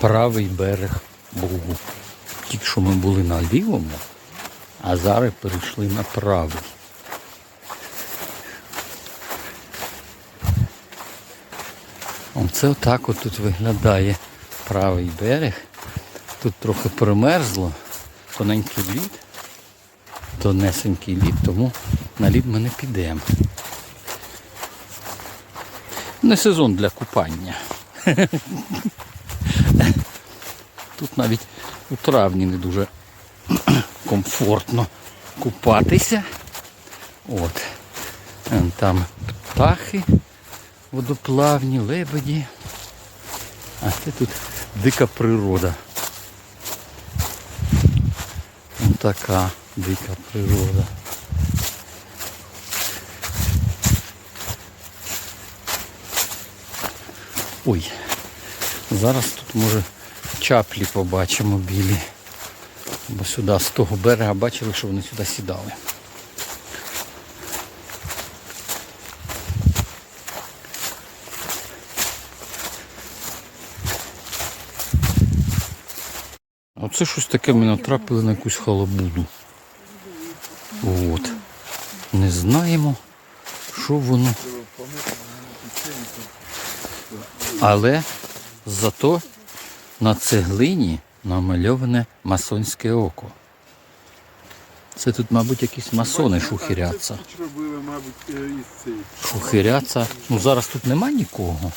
правий берег Бугу. Тільки що ми були на лівому, а зараз перейшли на правий. Оце отак от тут виглядає правий берег. Тут трохи примерзло, тоненький лід, тонесенький лід, тому на лід ми не підемо. Не сезон для купання. Навіть у травні не дуже комфортно купатися. От. Ем, Там птахи водоплавні, лебеді. А це тут дика природа. Ось така дика природа. Ой, зараз тут може чаплі побачимо білі. Бо сюди з того берега бачили, що вони сюди сідали. Оце щось таке ми натрапили на якусь халабуду. От. Не знаємо, що воно. Але зато на цеглині намальоване масонське око. Це тут, мабуть, якісь масони мабуть, е. Шухеряться. Ну зараз тут нема нікого.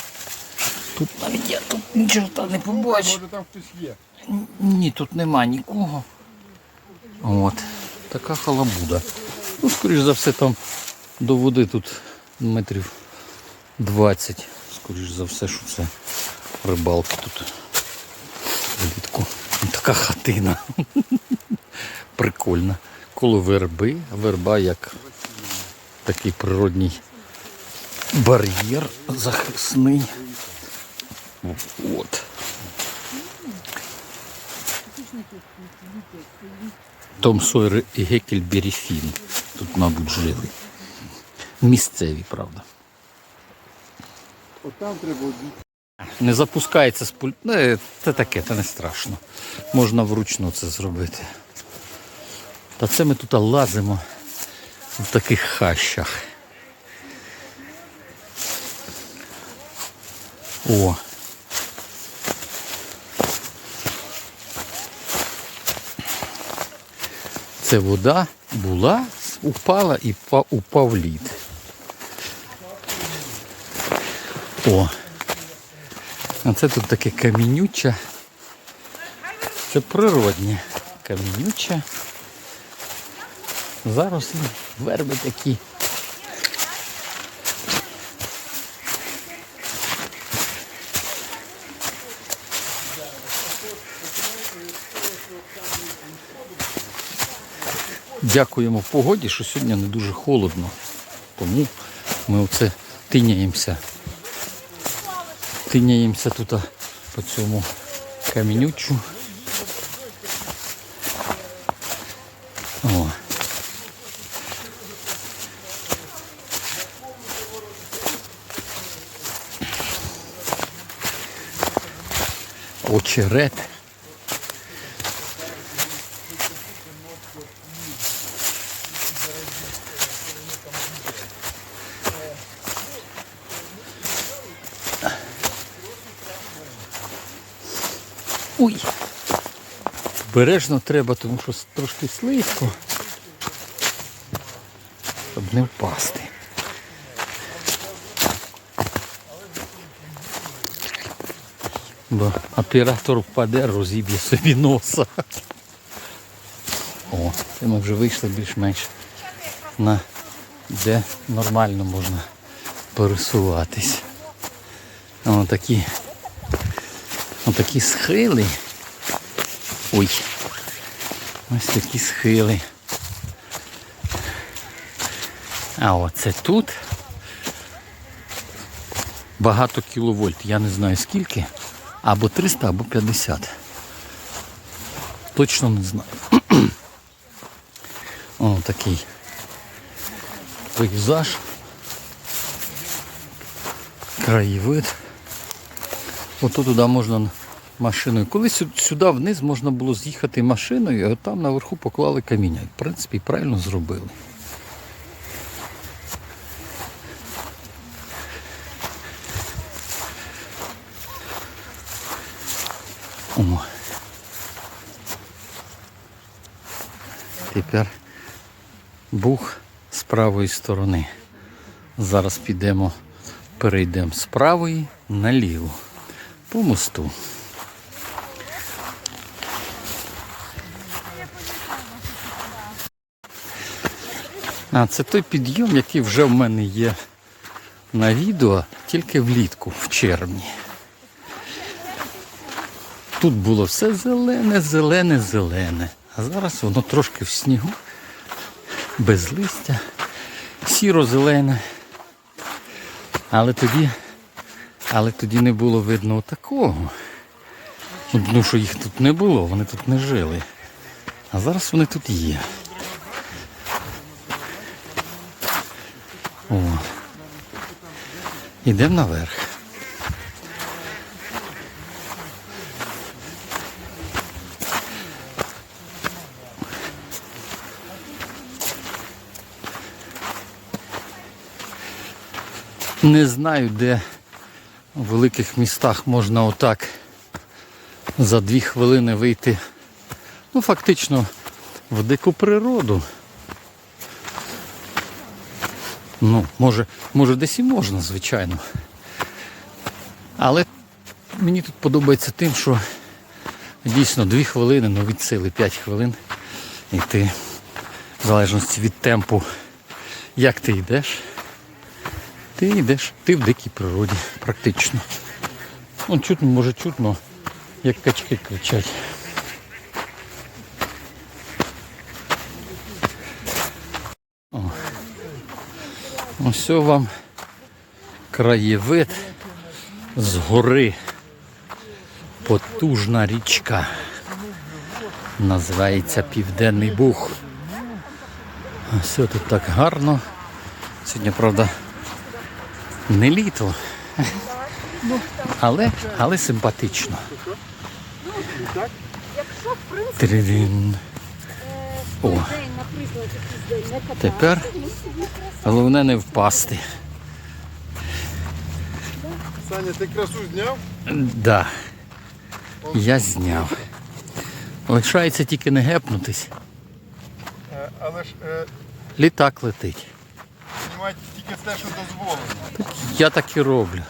Тут навіть я тут нічого не побачу. Може там хтось є. Ні, тут нема нікого. От. Така халабуда. Ну, скоріш за все, там до води тут метрів 20. Скоріш за все, що це рибалка тут. Влітку. Така хатина. Прикольна. Коло верби. Верба як такий природній бар'єр захисний. От. Том Сойер і Гекельбері Фін. Тут, мабуть, жили. Місцеві, правда. От там треба одні. Не запускається з пуль... Ну, Це таке, це не страшно. Можна вручну це зробити. Та це ми тут лазимо в таких хащах. О. Це вода була, упала і па- упав лід. О. А це тут таке камінюче. Це природнє камінюче. Зарослі верби такі. Дякуємо погоді, що сьогодні не дуже холодно. Тому ми оце тиняємося. Тиняємося тут по цьому камінючу. О. Очерет. Ой. Бережно треба, тому що трошки слизько. Щоб не впасти. Бо оператор впаде, розіб'є собі носа. О, це ми вже вийшли більш-менш на де нормально можна пересуватись. О, такі Отакі схили. Ой. Ось такі схили. А оце тут багато кіловольт. Я не знаю скільки. Або 300, або 50. Точно не знаю. О, такий пейзаж. Краєвид. Ото туди можна машиною. Коли сю- сюди вниз можна було з'їхати машиною, а там наверху поклали каміння. В принципі, правильно зробили. О. Тепер бух з правої сторони. Зараз підемо, перейдемо з правої наліво по мосту. А це той підйом, який вже в мене є на відео, тільки влітку, в червні. Тут було все зелене, зелене, зелене. А зараз воно трошки в снігу, без листя, сіро-зелене. Але тоді, але тоді не було видно такого. Ну, що їх тут не було, вони тут не жили. А зараз вони тут є. О. Ідемо наверх. Не знаю, де в великих містах можна отак за дві хвилини вийти. Ну, фактично, в дику природу. Ну, може, може десь і можна, звичайно. Але мені тут подобається тим, що дійсно дві хвилини, ну від сили 5 хвилин. І ти, в залежності від темпу, як ти йдеш, ти йдеш, ти в дикій природі, практично. Он чутно, може чутно, як качки кричать. О. Ось вам краєвид з гори. Потужна річка. Називається Південний Буг. Все тут так гарно. Сьогодні, правда, не літо. Але, але симпатично. Тридин. О, тепер головне не впасти. Саня, ти красу зняв? Да. Я зняв. Лишається тільки не гепнутись. Е, Але ж е, Літак летить. Тільки те, що дозволено. Я так і роблю.